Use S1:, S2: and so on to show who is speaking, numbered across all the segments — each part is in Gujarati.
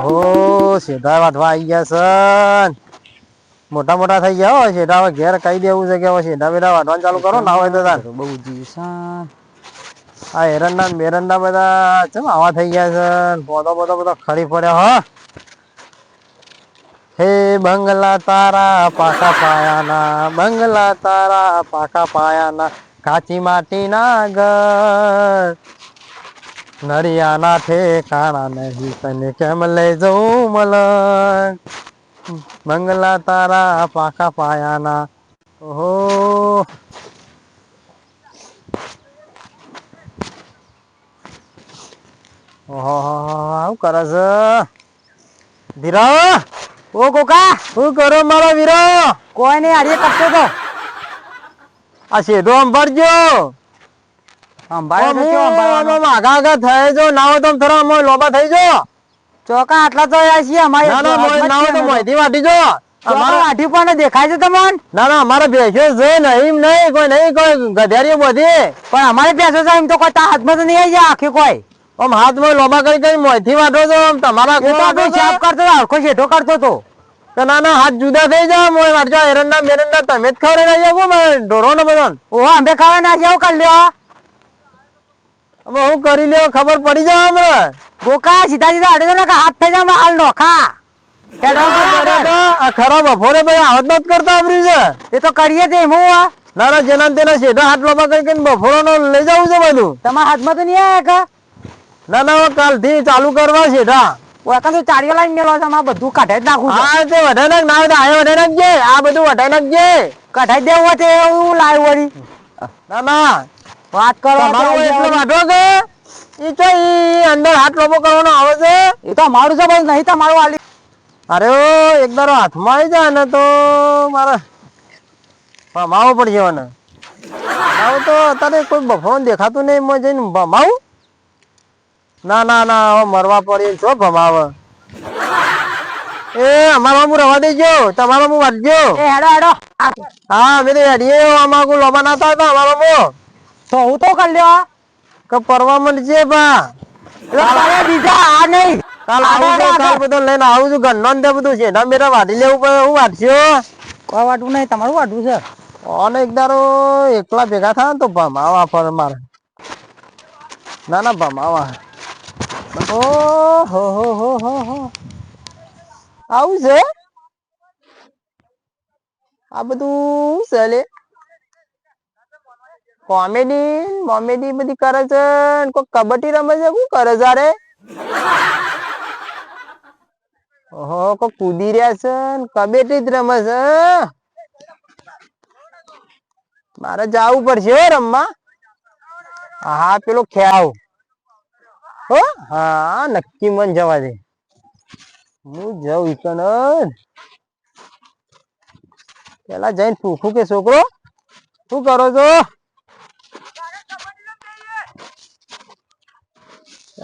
S1: ઓહો શેઢા વાઢવા આવી ગયા સન. મોટા મોટા થઈ ગયા હો હવે ઘેર કહી દેવું છે કે હવે શેઢા બેઢા વાઢવાનું ચાલુ કરો ના હોય તો તાર.
S2: બહુ જીવસાન
S1: આ એરંડા ને બેરંડા બધા ચમ આવા થઈ ગયા છે પોતો પોતો બધો ખરી પડ્યો હો. હે બંગલા તારા પાકા પાયાના બંગલા તારા પાકા પાયાના કાચી માટીના ઘર. નરિયાના ઠેકાણા નહીં તને કેમ લઈ જવું મલંગ મંગલા તારા પાકા પાયાના. ઓહો. ઓહો આવું કરે છે? ધીરા
S2: ઓ કોકા
S1: શું કરો મારો વીરો
S2: કોઈ નહીં હારીએ કપતો તો.
S1: આ શેઢો અંભારજો
S2: અંબાડો તો
S1: આમ
S2: કેવો અંબાડવાનો?
S1: આમ આગા જો ના તો આમ થોડા આમ લોબા થઈ જો.
S2: ચોકા આટલા તો આવ્યા છીએ અમારે
S1: ના ના મોય તો. મોયથી વાટી જો.
S2: અમારા
S1: અમારા
S2: પણ દેખાય છે તમને?
S1: ના ના અમારે ભેંસો છે નહીં નહીં કોઈ નહીં કોઈ ગધેરીઓ બધી.
S2: પણ અમારે પેસો છે એમ તો કોઈ હાથમાં તો નહીં આવી જાય આખી કોઈ.
S1: આમ હાથમાં લોબા કરી કરી મોયથી વાટો છો આમ તમારા?
S2: સાફ કરતો શેઠો કરતો
S1: તો ના ના હાથ જુદા થઈ જાવ મોય વાટજો એરંડા મેરંડા તમે જ ખવડાવી આપો ઢોરો ને બધા
S2: ઓ અંબે ખાવા ના જાવ કરી લ્યો.
S1: હવે હું કરી લેવો ખબર પડી જાય અમે
S2: બોકા સીધા સીધા અડે ને હાથ થઈ જાવ હાલ નોખા.
S1: ખરાબ બપોરે ભાઈ આવત નત કરતા આપણી છે.
S2: એ તો કરીએ તે હું આ.
S1: ના ના જેના તેના શેઠા હાથ લોબા કરી કરીને બફોરો નો લઈ જવું છે બધું.
S2: તમારા હાથમાં તો નહીં આવ્યા કા
S1: ના ના કાલથી ચાલુ કરવા શેઠા
S2: ઓકા તો ચારીઓ લાઈન મેલો છે અમારે બધું કાઢાઈ નાખું છે.
S1: હા તે નાખ ના હોય તો આ વઢાઈ નાખજે આ બધું વઢાઈ નાખજે.
S2: કાઢાઈ દેવું તો એવું લાવ્યું વળી.
S1: ના ના
S2: વાત કરો
S1: તમારો એટલો વાઢો કે ઈ તો ઈ અંદર હાથ લોબો કરવાનો આવે છે.
S2: એ તો મારું છે ભાઈ નહીં તમારું વાલી
S1: અરે ઓ એક દારો હાથમાં આવી જાય ને તો મારે ભમાવો પડશે મને આવ તો અત્યારે કોઈ ફોન દેખાતું નહીં મેં જઈને ભમાવું ના ના ના હવે મરવા પડી છો ભમાવે. એ અમારા હું રવા દેજો. તમારો હું વાંચજો
S2: એ હેડો હેડો.
S1: હા અમે તો હેડીએ આમાં લોબા ના હતા અમારો હું
S2: તો હું તો કરી લેવા
S1: કે પરવા મળશે બા.
S2: એટલે બીજા આ નહીં.
S1: કાલ આવું છું કાલ બધું લઈને આવું છું ગન્નો ને બધું છે. ના મેરા વાઢી લેવું પડે હું વાટશો
S2: કોઈ વાટવું નહીં તમારું વાટવું છે.
S1: અને એક દારો એકલા ભેગા થાય ને તો ભમાવા પર મારે. ના ના ભમાવા ઓ હો હો હો હો હો. આવું છે? આ બધું ચાલે કોમેડી કોમેડી બધી કરે છે કોઈ કબડ્ડી રમે છે? શું કરે છે અરે? ઓહો, કોઈ કૂદી રહ્યા છે કબડ્ડી જ રમે છે મારે જવું પડશે રમવા. હા પેલો ખ્યાવ હો? હા, નક્કી મન જવા દે. હું જઉં ઈકન પેલા જઈને પૂછું કે છોકરો, શું કરો છો?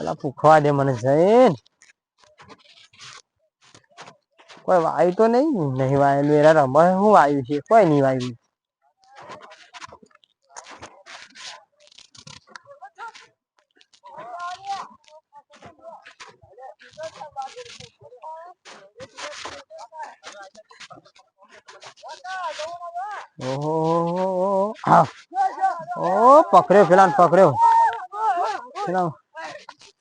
S1: પેલા પૂછવા દે મને જઈને. કોઈ વાયુ તો નહીં નહીં વાયેલું. એરા રમે શું વાયુ છે? કોઈ નહીં વાયુ. ઓહો હા. ઓ, પકડ્યો પેલા પકડ્યો. પેલા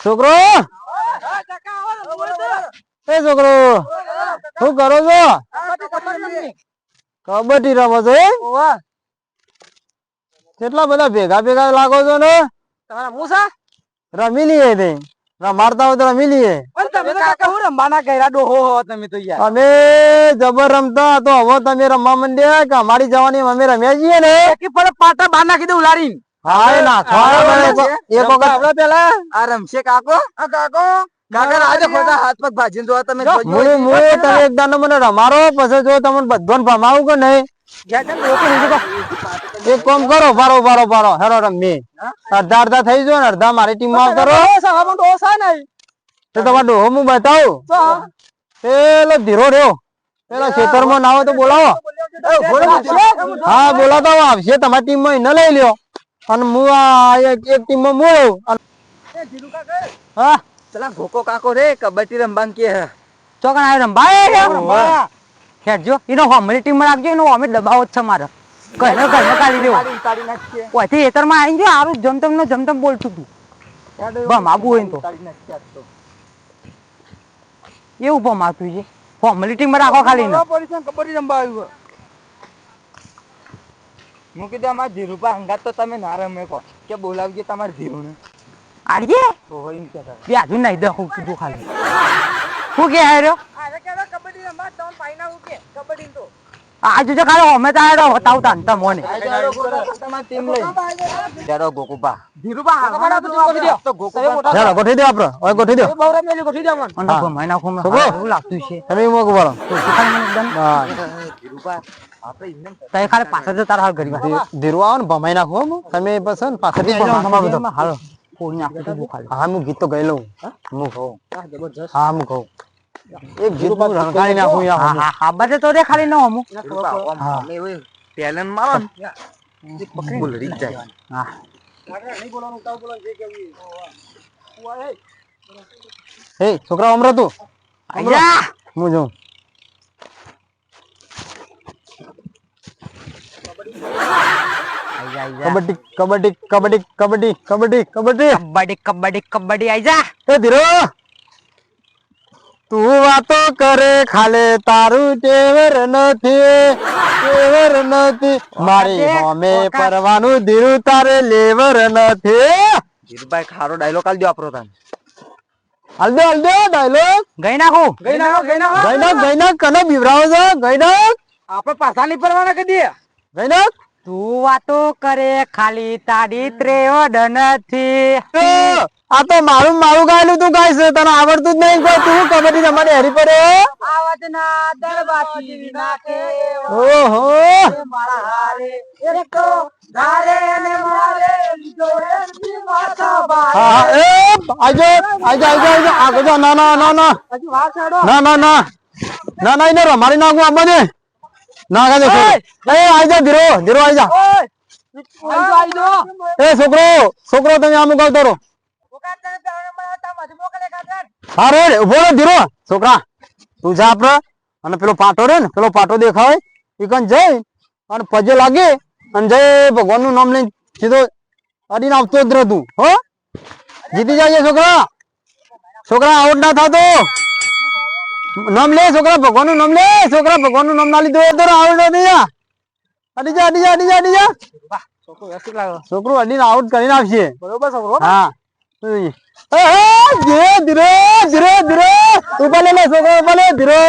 S1: છોકરો? એ છોકરો શું કરો છો? કબડ્ડી રમો છો કેટલા બધા ભેગા ભેગા લાગો છો ને? રમી લઈએ તે રમાડતા હોય તો રમી લઈએ. અમે જબર રમતા તો હવે તમે રમવા માંડ્યા કે અમારી જવાની અમે રમ્યા છીએ ને?
S2: પાટા બહાર નાખી દે ઉલારી
S1: હા ના નાખવા પડે. એક વખત
S2: પેલા? આ રમશે કાકો? આ કાકો? કાકા આજે ખોટા હાથ પગ ભાજીને જોવા તમે
S1: એક મને રમાડો પછી જો તમને બધાને ભમાવું કે નહીં? એક કામ કરો પારો પારો પારો હેરો રમી અડધા અડધા થઈ જો ને અડધા મારી ટીમમાં કરો તો તમારે ડોહો હું બતાવું? પેલો ધીરો રહ્યો. પેલા ખેતરમાં ના હોય તો બોલાવો. હા બોલાતા આવો, આવશે તમારી ટીમમાં એને લઈ લ્યો. અને હું આ એક ટીમમાં મોળો એ જીલુ કાકા. હા?
S2: ચલા ભોકો કાકો રે કબડ્ડી રમવાન કે
S3: ચોકણ આ રમવા
S2: રે રમવા
S3: ખેડજો એનો હોમરી ટીમમાં રાખજો એનો અમે દબાવો છે મારે. કહે કહે કાઢી દેવો. ઓથી એતરમાં આવી ગયો આરું જમતમ નો જમતમ બોલતું તું. બમ આબુ હોય તો. એવું પણ આપ્યું છે. હોમરી ટીમમાં રાખો ખાલી
S2: કબડ્ડી રમવા આવ્યું હે. કીધું અમારા ધીરુભા હંગાત તો તમે ના રમે કહો. કે બોલાવજે તમાર ધીરુને.
S3: ને
S2: તો હોય એમ કહેતા.
S3: બે આજુ નહીં દે હું કીધું ખાલી. હું કે હાર્યો
S2: કબડ્ડી રમવા તમે પાઈના કે કબડ્ડી તો.
S3: આજુ જો કાલે અમે તારો
S2: તાવ તાંતા મોને જાડો
S3: ગોકુબા
S2: ધીરુબા આગળ
S1: તો ગોઠવી દો જાડો ગોઠવી દો
S2: આપણો
S1: ઓય ગોઠવી દો. બવરા મેલી ગોઠવી દો મન. અને મહિના
S3: ખોમ એવું લાગતું છે? તમે મોગ
S1: બોલો ધીરુબા ગીત તો ગઈ હું? હા હું કહું. એક ગીત હું રણકારી નાખું યાર
S3: હા હા બધે તો રે ખાલી ન હમું
S2: talent મારો ને, જ
S3: હા
S1: હે છોકરા અમરો તું. હું જોઉં. કબડ્ડી કબડ્ડી કબડ્ડી કબડ્ડી કબડ્ડી. કબડ્ડી
S3: કબડ્ડી કબડ્ડી આઈ જા.
S1: એ ધીરો! તું વાતો કરે ખાલે તારું ટેવર નથી ટેવર નથી. મારી હોમે પરવાનું ધીરુ તારે લેવર નથી.
S2: ધીરુભાઈ ખારો ડાયલોગ આલ દો આપરો તાન.
S1: આલ દો આલ દો ડાયલોગ
S3: ગઈ નાખો.
S2: ગઈ નાખો ગઈ નાખો.
S1: ગઈનાક ગઈનાક કને બીવરાવો છો? ગઈનાક
S2: આપણે પાછા નહીં પરવાના કદી
S1: ગઈનાક
S3: તું વાતો કરે ખાલી તારી ત્રેવડ નથી.
S1: આ તો મારું મારું ગાયેલું તું ગાય છે તને આવડતું જ નહીં કોઈ. તું કબડ્ડી રમવાની હરી પડે
S3: આવજના દરબાજી નાખે
S1: ઓહો
S3: મારા હારે એક તો ધારે અને મારે લીધો માથા બાર.
S1: હા હા એ આજો આજો આજો આજો આગો ના ના ના ના. ના ના ના. ના ના એને રમાડી નાખું આમાં ને ના ગાજો એ આજા ધીરો ધીરો આજા. એ છોકરો છોકરો તમે આમ ઉગાવતો રહો. હા રે ઊભો રે ધીરો. છોકરા તું જા આપડે. અને પેલો પાટો રે ને પેલો પાટો દેખાય. એ કન જઈ અને પજે લાગે. અને જય ભગવાનનું નામ લઈને સીધો અડીને આવતો જ રહે હો? જીતી જાય છોકરા. છોકરા આઉટ ના થતો. નામ લે છોકરા ભગવાનનું નામ લે. છોકરા ભગવાનનું નામ ના લીધું તો આઉટ નથી જા અડી જા અડી જા અડી જા અડી જા.
S2: છોકરો
S1: અડીને આઉટ કરીને આવશે.
S2: બરોબર છોકરો
S1: હા. ધીરે ધીરે ધીરે ધીરે. ઉપર લે છોકરો ઉપર લે ધીરો.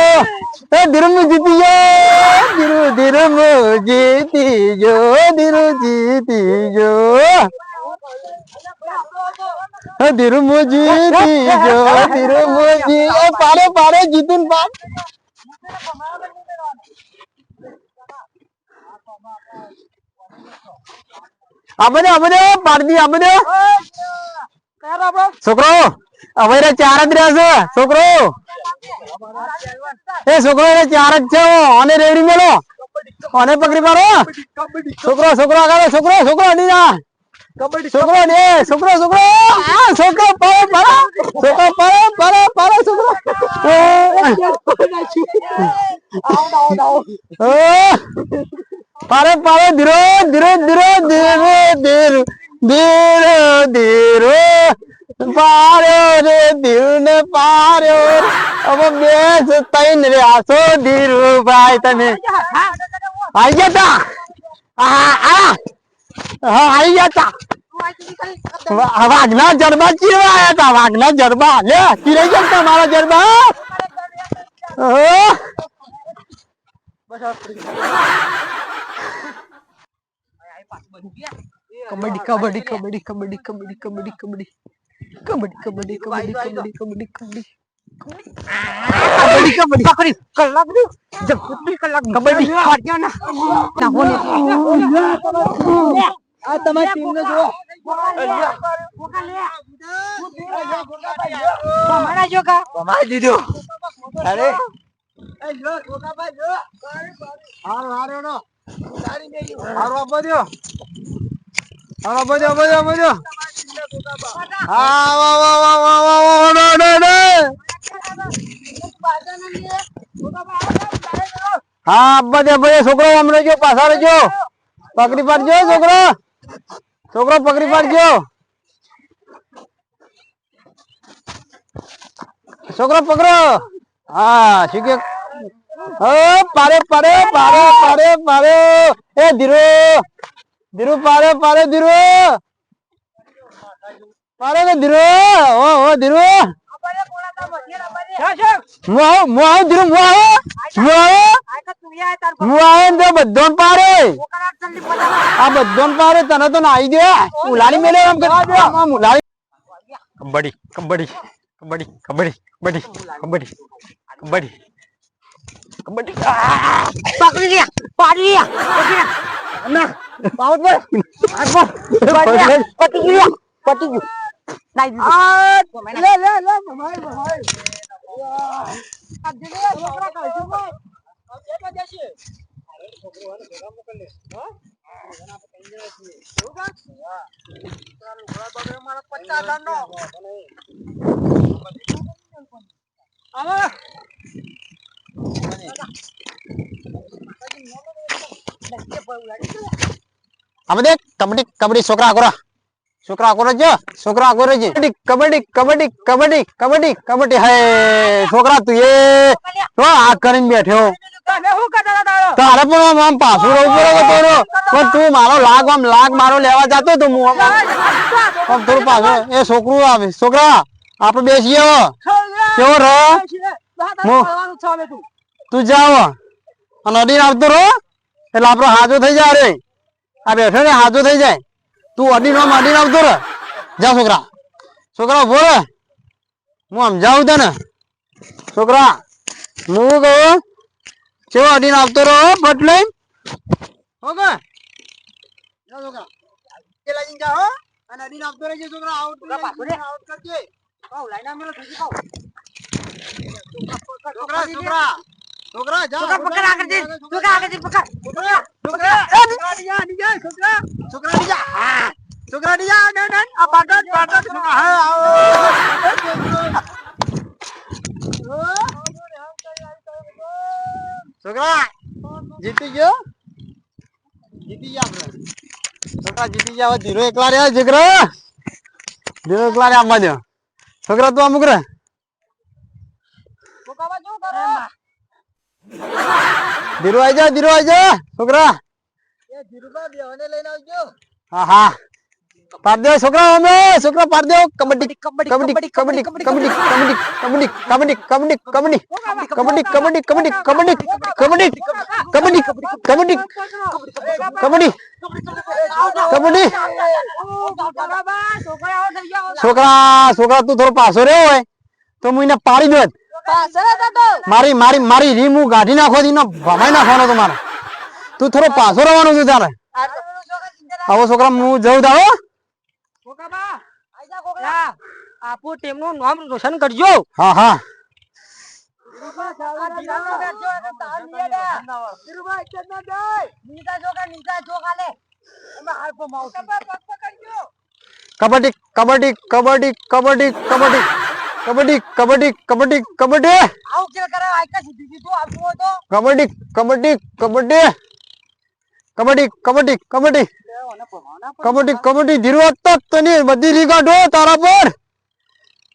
S1: એ ધીરમ જીતી ગયો. ધીરુ ધીરમ જીતી ગયો. ધીરુ જીતી ગયો. ધીરુમોજી જીજો ધીરુમોજી એ પારે પારે બધે છોકરો હવે રે ચાર જ રહેશે છોકરો એ છોકરો રે ચાર જ છે અને રેડી મેલો અને પકડી પાડો છોકરો છોકરો આગળ છોકરો છોકરો અડી જા છોકરો ને છોકરો છોકરો આ છોકરો પાડો પાડો છોકરો પાડો પાડો પાડો છોકરો ઓ પારે પારે ધીરો ધીરો ધીરો ધીરો ધીરો ધીરો ધીરો પાર્યો રે ધીરો ને પાર્યો હવે બેસ તૈન રે આસો ધીરો ભાઈ તમે આઈ ગયા તા? આ આ હા. આઈ ગયા તા. વા- વાઘના જરબા ચીવા આયા તા વાઘના જરબા લે ચીરાઈ ગયા તા મારા જરબા ઓહ
S3: કબડ્ડી કબડ્ડી કબડ્ડી કબડ્ડી કબડ્ડી કબડ્ડી કબડ્ડી. કબડ્ડી કબડ્ડી કબડ્ડી કબડ્ડી કબડ્ડી કબડ્ડી કબડ્ડી પકડી કલાક દે
S1: જબ કુટલી હા બજો બજો બજો. હા, વાહ વાહ વાહ વાહ વાહ વાહ નો નો નો હા બધે બધે છોકરો, આમ રહેજો, પાછા રહેજો. પકડી પાડજો, છોકરો. છોકરો, પકડી પાડજો. છોકરો, પકડો. હા શીખે હો, પાડે પાડે પાડે પાડે પાડે. એ ધીરો. ધીરો પારે પારે ધીરુ. પારે ને ધીરુ. ઓ ઓ ધીરો. હું આવું હું આવું ધીરો હું આવું. હું આવું. હું આવું ને તો બધો પારે આ બધો પારે તને તો નાઈ દે. ઉલાડી મેલે એમ કે આમ ઉલાડી કબડ્ડી કબડ્ડી કબડ્ડી કબડ્ડી કબડ્ડી કબડ્ડી કબડ્ડી કબડ્ડી!
S3: પકડી ગયા પાડી ગયા ના આઉટ બોલ આઉટ બોલ પટી ગયું પટી ગયું નાઈ આ લે લે લે ભાઈ ભાઈ
S1: પચાસ દેખ, કબડ્ડી કબડ્ડી છોકરા આગળ છોકરા આગળ જો, છોકરા આગળ જ. કબડ્ડી કબડ્ડી કબડ્ડી કબડ્ડી કબડ્ડી હે, છોકરા તું એ. તો આ કરીને બેઠ્યો તારે પણ આમ પાછું રહું પડે પણ તું મારો લાગ, આમ લાગ મારો લેવા જતો તો હું આમ તું પાછો એ છોકરું આવે. છોકરા, આપણે બેસીએ. કેવો રહો?
S3: તું
S1: તું જાવ. અને અડીને આવતો રહો. એટલે આપણો હાજો થઈ જાય રે. આ બેઠો ને હાજો થઈ જાય. તું અડીને અડીને આવતો રહે. જા છોકરા. છોકરા ઊભો રે હું સમજાવું તને? છોકરા હું કહું કેવો અડીને આવતો રહો પટ લઈ ઓકે જા છોકરા. જા હો. અને અડીને આવતો રહેજે છોકરા. આઉટ આઉટ કરજે. છોકરા છોકરા. છોકરા જા
S3: છોકરા પકડ આગળ જઈ. છોકરા આગળ જઈ પકડ
S1: છોકરા છોકરા એ નીજા નીજા નીજા છોકરા. છોકરા હા. ના ના આ પાટણ હા આવો. છોકરા જીતી ગયો? જીતી ગયા આપણે. છોકરા જીતી ગયા હવે ધીરો એકલા રહ્યા છોકરા. ધીરો એકલા રહ્યા આમાં છોકરા તું અમુક રે. ધીરો આવી જા ધીરુ આવી જા છોકરા હા હા પાડ દે છોકરા અમે છોકરા પાડ દે કબડ્ડી કબડ્ડી કબડ્ડી કબડ્ડી કબડ્ડી કબડ્ડી કબડ્ડી કબડ્ડી કબડ્ડી કબડ્ડી કબડ્ડી કબડ્ડી કબડ્ડી કબડ્ડી કબડ્ડી કબડ્ડી કબડ્ડી છોકરા છોકરા તું થોડો પાછો રહ્યો હોય તો હું એને પાડી દોત મારી મારી મારી રીમ હું કાઢી નાખો એનો ભમાઈ નાખવાનો તમારે તું થોડો પાછો રહેવાનો છું તારે. આવો છોકરા હું જઉં તારો
S3: આપો ટીમનું નામ રોશન કરજો.
S1: હા હા. કબડ્ડી કબડ્ડી કબડ્ડી કબડ્ડી કબડ્ડી. કબડ્ડી કબડ્ડી કબડ્ડી કબડ્ડી.
S3: આવ કે કરે આયકા સુધી આપવું હોય તો.
S1: કબડ્ડી કબડ્ડી કબડ્ડી. કબડ્ડી કબડ્ડી કબડ્ડી. કબડ્ડી કબડ્ડી ધીરો તો તને બધી રીગાડો તારા પર.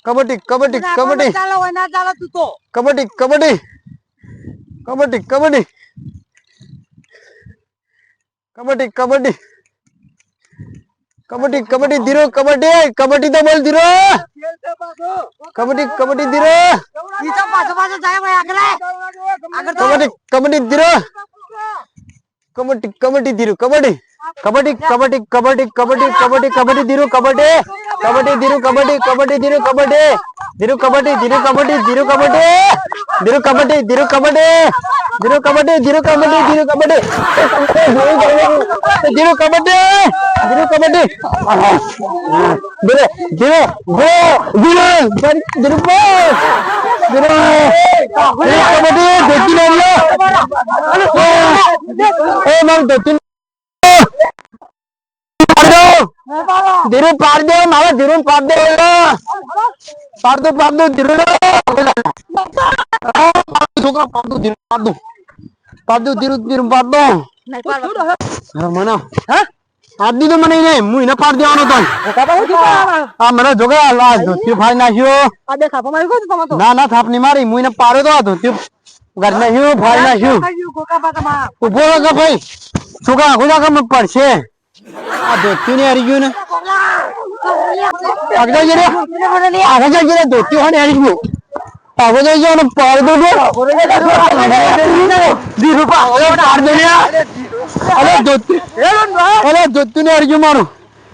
S1: કબડ્ડી કબડ્ડી કબડ્ડી.
S3: ચાલો ના ચાલો તું તો.
S1: કબડ્ડી કબડ્ડી. કબડ્ડી કબડ્ડી. કબડ્ડી કબડ્ડી. ಕಬಡ್ಡಿ ಕಬಡ್ಡಿ ದಿರೋ ಕಬಡ್ಡಿ ಕಬಡ್ಡಿ ದ ಬಾಲ್ ದಿರೋ ಕಬಡ್ಡಿ ಕಬಡ್ಡಿ ದಿರೋ
S3: ಕಬಡ್ಡಿ ಕಬಡ್ಡಿ ದಿರೋ ಕಬಡ್ಡಿ ಕಬಡ್ಡಿ ದಿರು ಕಬಡ್ಡಿ ಕಬಡ್ಡಿ ಕಬಡ್ಡಿ
S1: ಕಬಡ್ಡಿ ಕಬಡ್ಡಿ ಕಬಡ್ಡಿ ಕಬಡ್ಡಿ ದಿರು ಕಬಡ್ಡಿ કબડ્ડી કબડ્ડી કબડ્ડી કબડ્ડી કબડ્ડી કબડ્ડી કબડ્ડી ધીરો કબડ્ડી કબડ્ડી ધીરો કબડ્ડી કબડ્ડી ધીરો કબડ્ડી ધીરો કબડ્ડી ધીરો કબડ્ડી ધીરો કબડ્ડી ધીરો કબડ્ડી ધીરો કબડ્ડી ધીરો કબડ્ડી ધીરો કબડ્ડી ધીરો કબડ્ડી ધીરો કબડ્ડી ધીરો કબડ્ડી ધીરે ધીરે ધીરે ધીરે ધીરે કબડ્ડી ધોતી લો એ મારું ધોતી ધીરું પાડ દે મારે ધીરું પાડ દે પાડ દો પાડ દો ધીરું છોકરા પાડ દો ધીરું પાડ દો પાડ દઉં તીરું તીરું પાડ દો મને પાડ દીધો મને એને હું એને પાડ દેવાનો તો
S3: હું
S1: મને જોગે આ ધોતી પડશે આ ધોતી ને હારી ગયું ને? આગળ જઈ રે આગળ જઈ રે ધોતી હોય ને ને હારી ગયું મારું.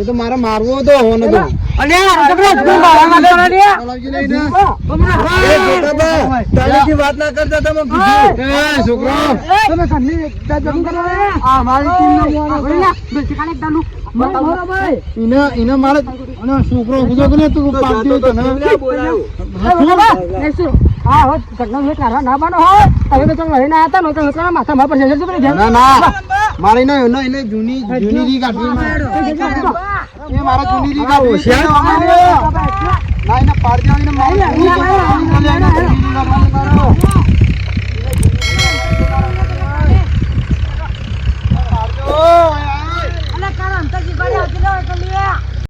S3: એ તો
S1: મારે મારવો તો હોને તો.
S3: અલે, આ જબરા જબરા બાળા માં કરવા દે.
S1: તારીથી વાત ના કરતા તમે કીધું છોકરો.
S3: તમે કરો આ મારી. મારો
S1: છોકરો ગુજો કે તું પાડ્યો તો ને
S3: એ એ બાનો હોય. તમે તો લઈને આવ્યા હતા ને, તો માથા ધ્યાન.
S1: ના ના. મારી નો એનો એને જૂની જૂની રીગ આપી એ મારા જૂની રીગ આપો છે ના એને પાડી દેવાની ને મારી જૂની રીગ આપી